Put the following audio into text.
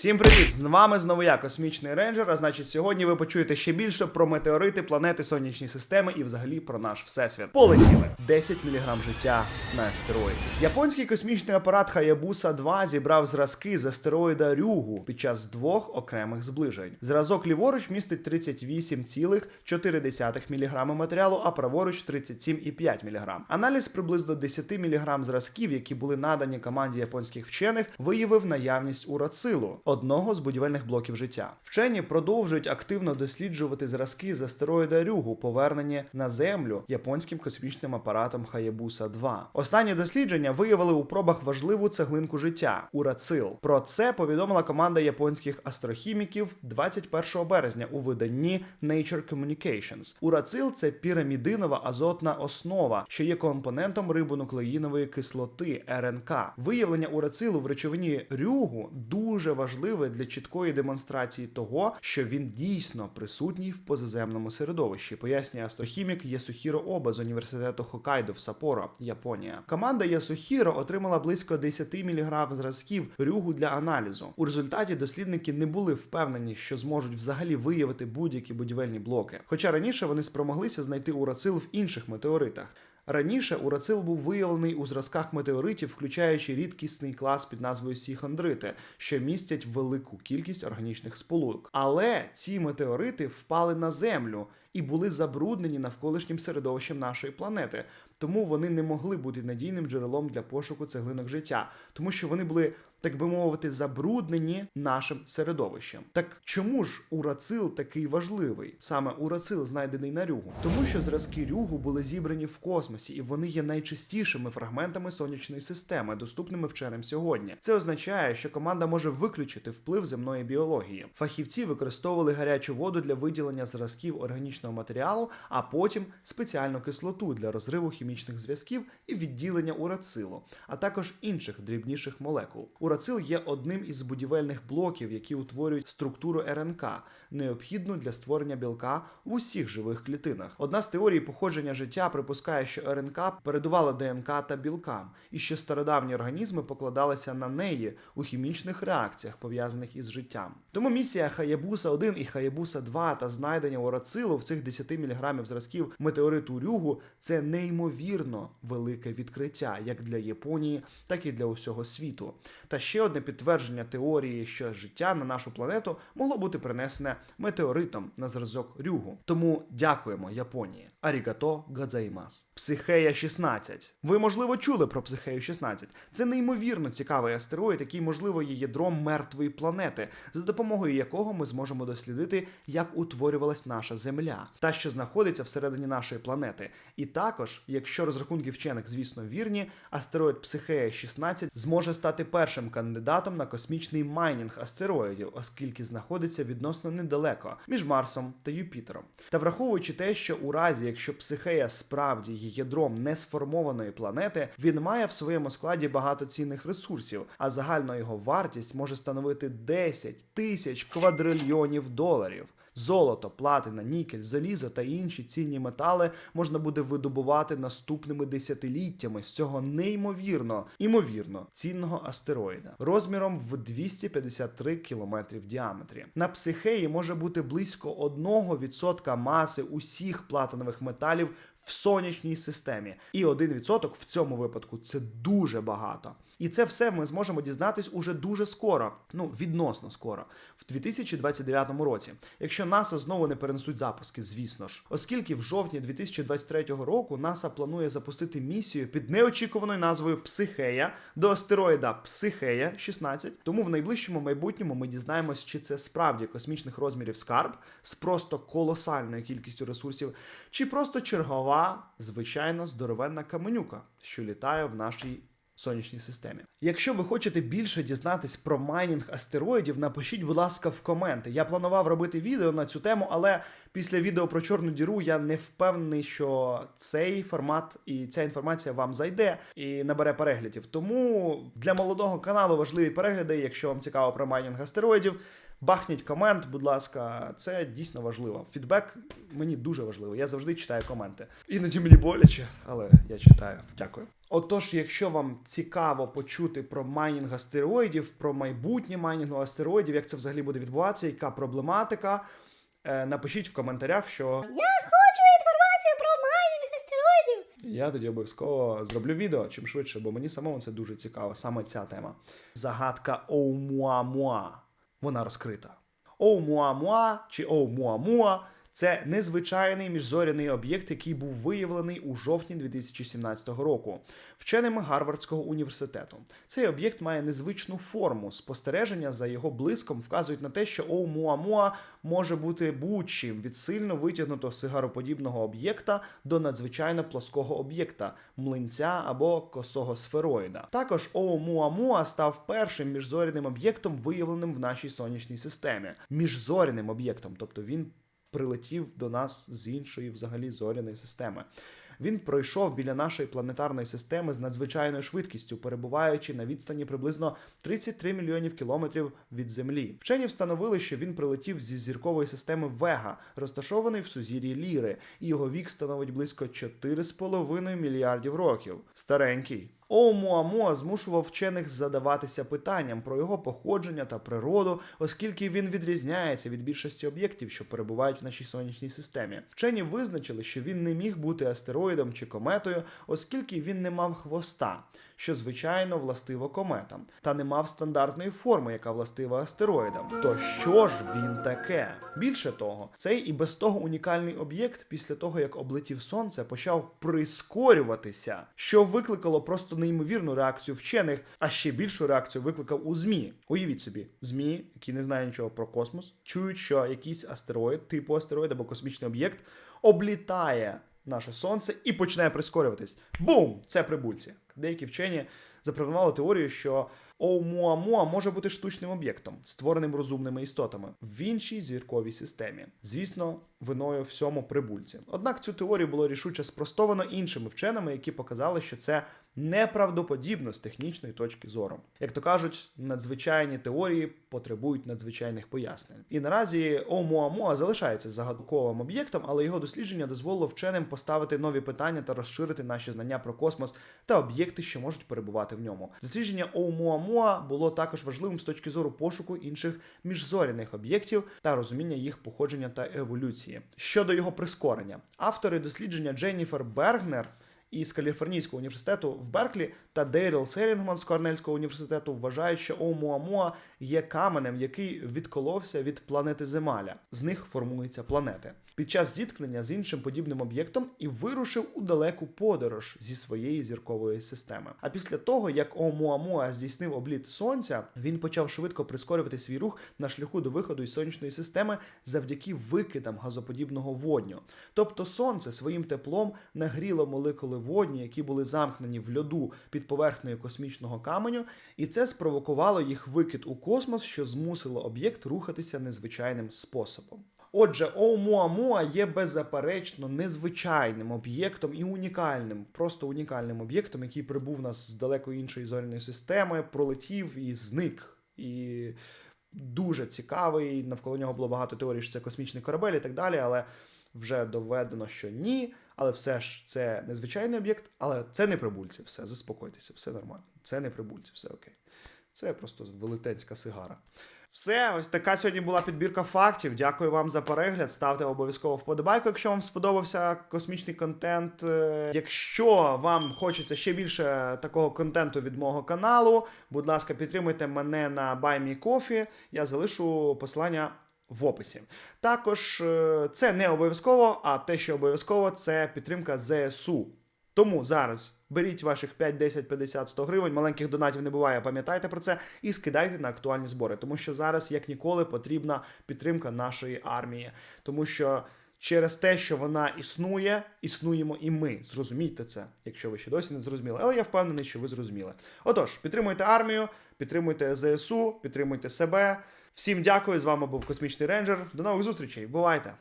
Всім привіт! З вами знову я, космічний рейнджер. А значить, сьогодні ви почуєте ще більше про метеорити, планети, сонячні системи і взагалі про наш всесвіт. Полетіли 10 мг життя на астероїді. Японський космічний апарат Хаябуса 2 зібрав зразки з астероїда Рюгу під час двох окремих зближень. Зразок ліворуч містить 38,4 мг матеріалу, а праворуч 37,5 мг. Аналіз приблизно 10 мг зразків, які були надані команді японських вчених, виявив наявність урацилу, одного з будівельних блоків життя. Вчені продовжують активно досліджувати зразки з астероїда Рюгу, повернені на Землю японським космічним апаратом Хаябуса 2. Останні дослідження виявили у пробах важливу цеглинку життя урацил. Про це повідомила команда японських астрохіміків 21 березня у виданні Nature Communications. Урацил це пірамідинова азотна основа, що є компонентом рибонуклеїнової кислоти РНК. Виявлення урацилу в речовині рюгу дуже важливе для чіткої демонстрації того, що він дійсно присутній в позаземному середовищі, пояснює астрохімік Ясухіро Оба з університету Хокайдо в Сапоро, Японія. Команда Ясухіро отримала близько 10 мг зразків рюгу для аналізу. У результаті дослідники не були впевнені, що зможуть взагалі виявити будь-які будівельні блоки. Хоча раніше вони спромоглися знайти урацил в інших метеоритах. Раніше урацил був виявлений у зразках метеоритів, включаючи рідкісний клас під назвою сіхондрити, що містять велику кількість органічних сполук. Але ці метеорити впали на землю і були забруднені навколишнім середовищем нашої планети. Тому вони не могли бути надійним джерелом для пошуку цеглинок життя, тому що вони були, так би мовити, забруднені нашим середовищем. Так чому ж урацил такий важливий? Саме урацил знайдений на рюгу, тому що зразки рюгу були зібрані в космосі, і вони є найчастішими фрагментами сонячної системи, доступними вченим сьогодні. Це означає, що команда може виключити вплив земної біології. Фахівці використовували гарячу воду для виділення зразків органічного матеріалу, а потім спеціальну кислоту для розриву хімічних зв'язків і відділення урацилу, а також інших дрібніших молекул. Урацил є одним із будівельних блоків, які утворюють структуру РНК, необхідну для створення білка в усіх живих клітинах. Одна з теорій походження життя припускає, що РНК передувала ДНК та білкам, і що стародавні організми покладалися на неї у хімічних реакціях, пов'язаних із життям. Тому місія Хаябуса 1 і Хаябуса 2 та знайдення урацилу в цих 10 мг зразків метеориту Рюгу це неймовірно велике відкриття як для Японії, так і для усього світу. Та ще одне підтвердження теорії, що життя на нашу планету могло бути принесене метеоритом на зразок Рюгу. Тому дякуємо Японії. Арігато гадзаймас. Психея 16. Ви, можливо, чули про Психею 16. Це неймовірно цікавий астероїд, який, можливо, є ядром мертвої планети, за допомогою якого ми зможемо дослідити, як утворювалась наша Земля, та що знаходиться всередині нашої планети. І також, якщо розрахунки вчених, звісно, вірні, астероїд Психея 16 зможе стати першим кандидатом на космічний майнінг астероїдів, оскільки знаходиться відносно недалеко між Марсом та Юпітером. Та враховуючи те, що у разі, якщо Психея справді є ядром несформованої планети, він має в своєму складі багато цінних ресурсів, а загальна його вартість може становити 10 тисяч квадрильйонів доларів. Золото, платина, нікель, залізо та інші цінні метали можна буде видобувати наступними десятиліттями з цього неймовірно, імовірно, цінного астероїда розміром в 253 кілометри в діаметрі. На психеї може бути близько 1% маси усіх платинових металів в сонячній системі, і 1% в цьому випадку це дуже багато. І це все ми зможемо дізнатись уже дуже скоро, ну відносно скоро, в 2029 році, якщо НАСА знову не перенесуть запуски, звісно ж, оскільки в жовтні 2023 року НАСА планує запустити місію під неочікуваною назвою Психея до астероїда Психея 16. Тому в найближчому майбутньому ми дізнаємось, чи це справді космічних розмірів скарб з просто колосальною кількістю ресурсів, чи просто чергова, звичайно, здоровенна каменюка, що літає в нашій сонячній системі. Якщо ви хочете більше дізнатись про майнінг астероїдів, напишіть, будь ласка, в коменти. Я планував робити відео на цю тему, але після відео про чорну діру я не впевнений, що цей формат і ця інформація вам зайде і набере переглядів. Тому для молодого каналу важливі перегляди, якщо вам цікаво про майнінг астероїдів. Бахніть комент, будь ласка, це дійсно важливо. Фідбек мені дуже важливо. Я завжди читаю коменти. Іноді мені боляче, але я читаю. Дякую. Отож, якщо вам цікаво почути про майнінг астероїдів, про майбутнє майнінгу астероїдів, як це взагалі буде відбуватися, яка проблематика, е, напишіть в коментарях, що Я хочу інформацію про майнінг астероїдів. я тоді обов'язково зроблю відео чим швидше, бо мені самому це дуже цікаво, саме ця тема. Загадка Оумуамуа. Вона розкрита. Оумуамуа чи Оумуамуа це незвичайний міжзоряний об'єкт, який був виявлений у жовтні 2017 року вченими Гарвардського університету. Цей об'єкт має незвичну форму. Спостереження за його блиском вказують на те, що Оумуамуа може бути будь-чим від сильно витягнутого сигароподібного об'єкта до надзвичайно плоского об'єкта млинця або косого сфероїда. Також Оумуамуа став першим міжзоряним об'єктом, виявленим в нашій сонячній системі. Міжзоряним об'єктом, тобто він прилетів до нас з іншої взагалі зоряної системи. Він пройшов біля нашої планетарної системи з надзвичайною швидкістю, перебуваючи на відстані приблизно 33 мільйонів кілометрів від Землі. Вчені встановили, що він прилетів зі зіркової системи Вега, розташованої в сузір'ї Ліри, і його вік становить близько 4,5 мільярдів років. Старенький. Оумуамуа змушував вчених задаватися питанням про його походження та природу, оскільки він відрізняється від більшості об'єктів, що перебувають в нашій сонячній системі. Вчені визначили, що він не міг бути астероїдом чи кометою, оскільки він не мав хвоста, що звичайно властиво кометам, та не мав стандартної форми, яка властива астероїдам. То що ж він таке? Більше того, цей і без того унікальний об'єкт після того, як облетів сонце, почав прискорюватися, що викликало просто неймовірну реакцію вчених, а ще більшу реакцію викликав у ЗМІ. Уявіть собі, ЗМІ, які не знають нічого про космос, чують, що якийсь астероїд, типу астероїд або космічний об'єкт, облітає наше сонце і починає прискорюватись. Бум! Це прибульці. Деякі вчені запропонували теорію, що Оумуамуа може бути штучним об'єктом, створеним розумними істотами в іншій зірковій системі. Звісно, виною всьому прибульці. Однак цю теорію було рішуче спростовано іншими вченими, які показали, що це неправдоподібно з технічної точки зору. Як то кажуть, надзвичайні теорії потребують надзвичайних пояснень. І наразі Оумуамуа залишається загадковим об'єктом, але його дослідження дозволило вченим поставити нові питання та розширити наші знання про космос та об'єкти, що можуть перебувати в ньому. Дослідження Оумуамуа було також важливим з точки зору пошуку інших міжзоряних об'єктів та розуміння їх походження та еволюції. Щодо його прискорення, автори дослідження Дженніфер Бергнер із Каліфорнійського університету в Берклі та Дейріл Селінгман з Корнельського університету вважають, що Оумуамуа є каменем, який відколовся від планети Земаля. З них формуються планети. Під час зіткнення з іншим подібним об'єктом і вирушив у далеку подорож зі своєї зіркової системи. А після того, як Оумуамуа здійснив обліт сонця, він почав швидко прискорювати свій рух на шляху до виходу із сонячної системи завдяки викидам газоподібного водню. Тобто сонце своїм теплом нагріло молекули водні, які були замкнені в льоду під поверхнею космічного каменю, і це спровокувало їх викид у космос, що змусило об'єкт рухатися незвичайним способом. Отже, Оумуамуа є беззаперечно незвичайним об'єктом і унікальним, просто унікальним об'єктом, який прибув нас з далекої іншої зоряної системи, пролетів і зник. І дуже цікавий. Навколо нього було багато теорій, що це космічний корабель і так далі, але вже доведено, що ні. Але все ж це незвичайний об'єкт, але це не прибульці. Все, заспокойтеся, все нормально. Це не прибульці, все окей. Це просто велетенська сигара. Все, ось така сьогодні була підбірка фактів. Дякую вам за перегляд. Ставте обов'язково вподобайку, якщо вам сподобався космічний контент. Е, Якщо вам хочеться ще більше такого контенту від мого каналу, будь ласка, підтримуйте мене на BuyMeCoffee. Я залишу посилання в описі. Також е, це не обов'язково, а те, що обов'язково, це підтримка ЗСУ. Тому зараз беріть ваших 5, 10, 50, 100 гривень, маленьких донатів не буває, пам'ятайте про це, і скидайте на актуальні збори. Тому що зараз, як ніколи, потрібна підтримка нашої армії. Тому що через те, що вона існує, існуємо і ми. Зрозумійте це, якщо ви ще досі не зрозуміли. Але я впевнений, що ви зрозуміли. Отож, підтримуйте армію, підтримуйте ЗСУ, підтримуйте себе. Всім дякую. З вами був Космічний Рейнджер. До нових зустрічей. Бувайте!